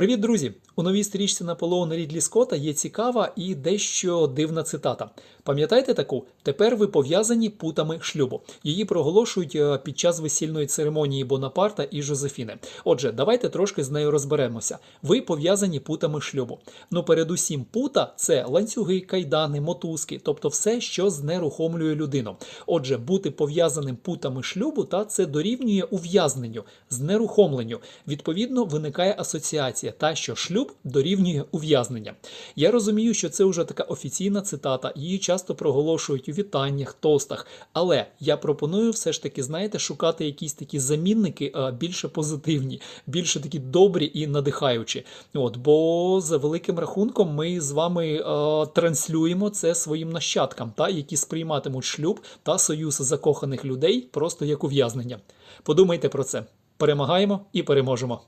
Привіт, друзі! У новій стрічці Наполеона Рідлі Скотта є цікава і дещо дивна цитата. Пам'ятаєте таку? Тепер ви пов'язані путами шлюбу. Її проголошують е, під час весільної церемонії Бонапарта і Жозефіни. Отже, давайте трошки з нею розберемося. Ви пов'язані путами шлюбу. Ну, передусім, пута це ланцюги, кайдани, мотузки, тобто все, що знерухомлює людину. Отже, бути пов'язаним путами шлюбу та це дорівнює ув'язненню, знерухомленню. Відповідно, виникає асоціація, та що шлюб дорівнює ув'язнення. Я розумію, що це вже така офіційна цитата, її часто проголошують у вітаннях, тостах. Але я пропоную все ж таки, знаєте, шукати якісь такі замінники більше позитивні, більше такі добрі і надихаючі. От, бо за великим рахунком ми з вами а, транслюємо це своїм нащадкам, та, які сприйматимуть шлюб та союз закоханих людей просто як ув'язнення. Подумайте про це. Перемагаємо і переможемо.